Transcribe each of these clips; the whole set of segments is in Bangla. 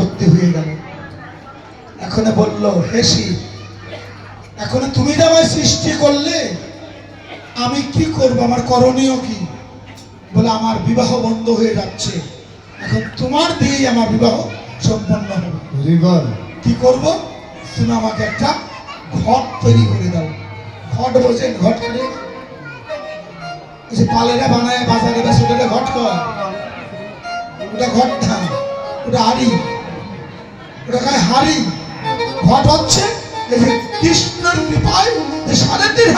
আপত্তি হয়ে গেল। এখন বলল হেসি এখন তুমি যে আমায় সৃষ্টি করলে আমি কি করব? আমার করণীয় কি? বলে আমার বিবাহ বন্ধ হয়ে যাচ্ছে। এখন তোমার দিয়েই আমার বিবাহ সম্পন্ন হবে। কি করব? তুমি আমাকে একটা ঘট তৈরি করে দাও। ঘট বোঝেন ঘট করে যে পালেরা বানায় বাজারে বেশ ওটা ঘট কয়। ওটা ঘট না ওটা হাড়ি ওটা খায় ঘট হচ্ছে, এই যে কৃষ্ণের কৃপায় যে সাড়ে তিন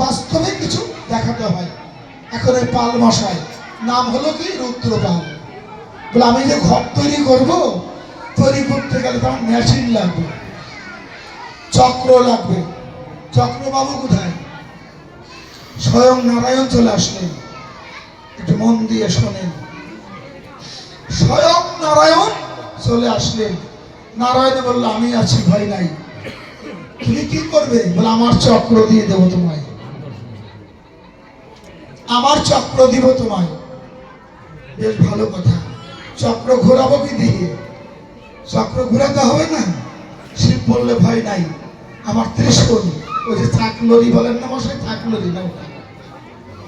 বাস্তবে কিছু দেখাতে হয়। এখন ওই পাল মশাই নাম হলো কি? রুদ্র পাল বলে, আমি যে ঘর তৈরি করব তৈরি করতে গেলে তো আমার মেশিন লাগবে। চক্র লাগবে। চক্রবাবু কোথায়? স্বয়ং নারায়ণ চলে আসলেন। একটু মন দিয়ে শোনেন। স্বয়ং নারায়ণ চলে আসলেন। নারায়ণ বলল, আমি আছি, ভয় নাই। তুমি কি করবে? বলে, আমার চক্র দিয়ে দেবো তোমায়। আমার চক্র দিব তোমায়। বেশ ভালো কথা। চক্র ঘোরাবো কি দিয়ে? চক্র ঘোরাতে হবে না। শিব বললে ভয় নাই। আমার ত্রিশূল ওই যে চাকলরি বলেন না মশাই চাকলরি না ওটা।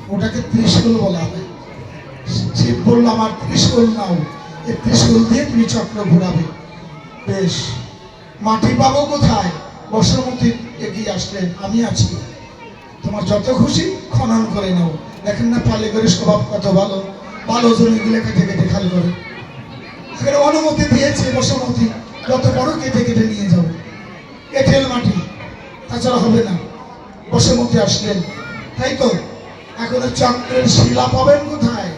ওটাকে ত্রিশূল বলা হয়। শিব বলল, আমার ত্রিশূল নাও। এই ত্রিশূল দিয়ে তুমি চক্র ঘোরাবে। বেশ। মাটি পাবো কোথায়? বসুমতী এগিয়ে আসলেন, আমি আছি। তোমার যত খুশি খনন করে নাও। দেখেন না পালে করে স্বভাব কত ভালো। ভালো জমিগুলো কেটে কেটে খালি করে। এখানে অনুমতি দিয়েছে বসুমতী যত বড় কেটে কেটে নিয়ে যাও। এঁটেল মাটি, তাছাড়া হবে না। বসুমতী আসলেন। তাই তো, এখন চক্রের শিলা পাবেন কোথায়?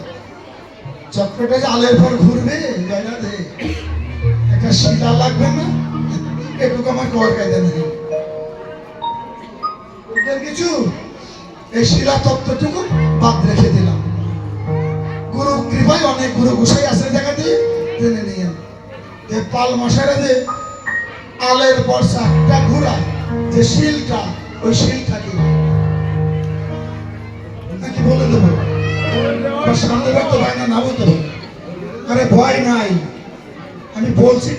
চক্রটা যে আলের পর ঘুরবে একটা শিলা লাগবে না? এটুকু আমার কর কায়দা কিছু? এই শিলা তত্ত্বটুকু বাদ রেখে দিলাম। গুরু কৃপায় অনেক গুরু গোসাই আছে জায়গাতে টেনে নিয়ে যে পাল মশারা যে আলের বর্ষা একটা ঘোরা যে শিলটা, ওই শিলটা কি? নাকি বলে দেবো? আমি বলছি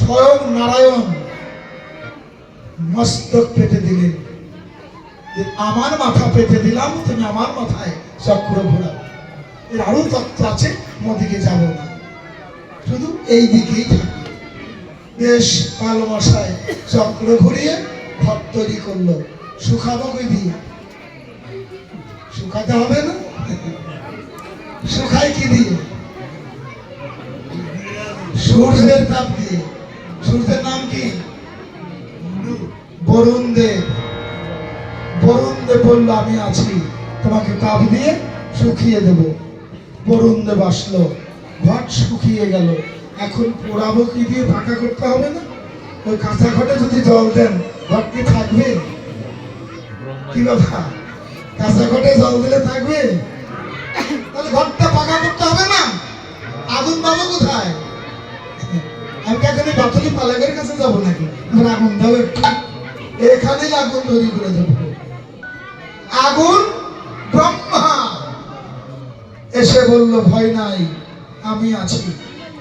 স্বয়ং নারায়ণ মস্তক পেতে আমার মাথা পেতে দিলাম, তুমি আমার মাথায় চক্র ঘোরাও। এর আরও তত্ত্ব আছে মোদিকে যাব না। শুধু এই দিকেই থাকি। বেশ কালো মশাই চক্র ঘুরিয়ে ঘর তৈরি করল। শুকাবো কই দিয়ে? শুকাতে হবে না? শুকাই কি দিয়ে? সূর্যের তাপ দিয়ে। সূর্যের নাম কি? বরুণ দেব বরুণ দেব বলল, আমি আছি। তোমাকে তাপ দিয়ে শুকিয়ে দেব। বরুণ দেব আসলো ঘট শুকিয়ে গেল। এখন পোড়াবো কি দিয়ে, ফাঁকা করতে হবে না? ওই কাঁচা ঘটে যদি জল দেন, ঘট কি থাকবে? কি কথা কাঁচা ঘটে জল দিলে থাকবে? তাহলে ঘরটা ফাঁকা করতে হবে না? আগুন পাবো কোথায়? আমি কি এখানে বাতলি পালাগের কাছে যাব নাকি? আগুন দাও একটু। এখানেই আগুন তৈরি করে দেবো। আগুন এসে বলল, ভয় নাই, আমি আছি।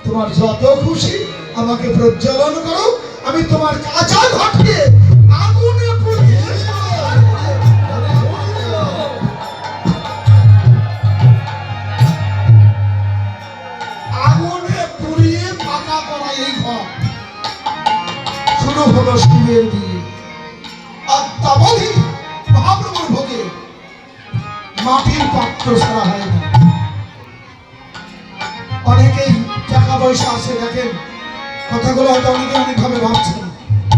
তোমার যত খুশি আমাকে প্রজ্বলন করো, আমি তোমার কাঁচা ঘটকে মাটির পাত্র ছাড়া হয় না। টাকা পয়সা আছে দেখেন, কথাগুলো হয়তো অনেকে অনেকভাবে ভাবছেন।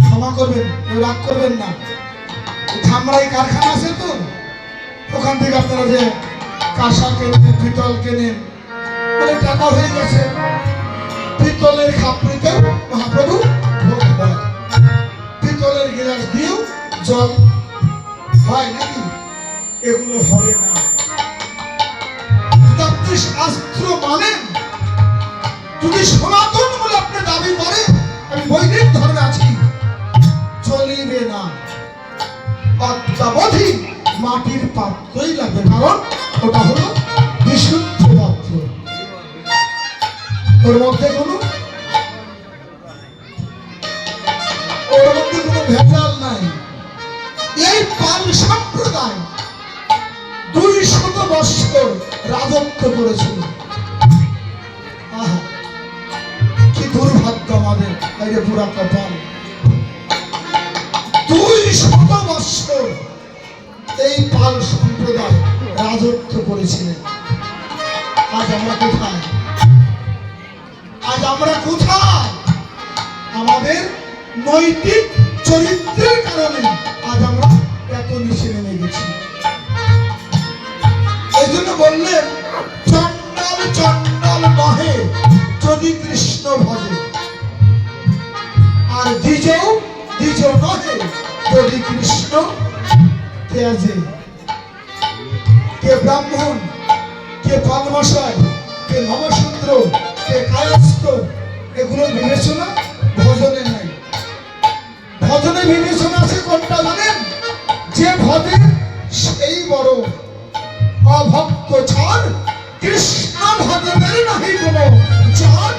ক্ষমা করবেন, কেউ রাগ করবেন না। ধামরাই কারখানা আছে তো, ওখান থেকে আপনারা যে কাঁসা কেনেন, পিতল কেনেন মানে টাকা হয়ে গেছে। পিতলের খাপড়িতে মহাপ্রভু ভোগ হয় পিতলের গিলাস দিয়েও জল হয় নাকি? এগুলো হবে না। আপনি মানেন যদি সনাতন বলে আপনি দাবি করে আমি বৈদিক ধর্মে আছি। চলিবে না। মাটির পাত্রই লাগবে, কারণ ওটা হলো বিশুদ্ধ পাত্র। ওর মধ্যে কোনো ওর মধ্যে কোনো ভেজাল নাই। এই পাল সম্প্রদায় দুই শত বৎসর রাজত্ব করেছিল। আমাদের এই যে পুরা কপাল। দুই শত এই পাল সম্প্রদায় রাজত্ব করেছিলেন। আজ আমরা কোথায়? আজ আমরা কোথায়? আমাদের নৈতিক চরিত্রের কারণে আজ আমরা এত নিচে নেমে গেছি। এই জন্য বললেন চন্ডাল চন্ডাল নহে, যদি কৃষ্ণ ভজে। আর দ্বিজও দ্বিজ নহে যদি কৃষ্ণ তেজে কে ব্রাহ্মণ, কে পালমশাই, কে নমশূদ্র কে কায়স্থ? এগুলো বিবেচনা ভজনে নাই। ভজনে বিবেচনা আছে কোনটা জানেন? যে ভজে সেই বড়। অভক্ত ছাড় কৃষ্ণ ভজনের নাহি কোনো চার।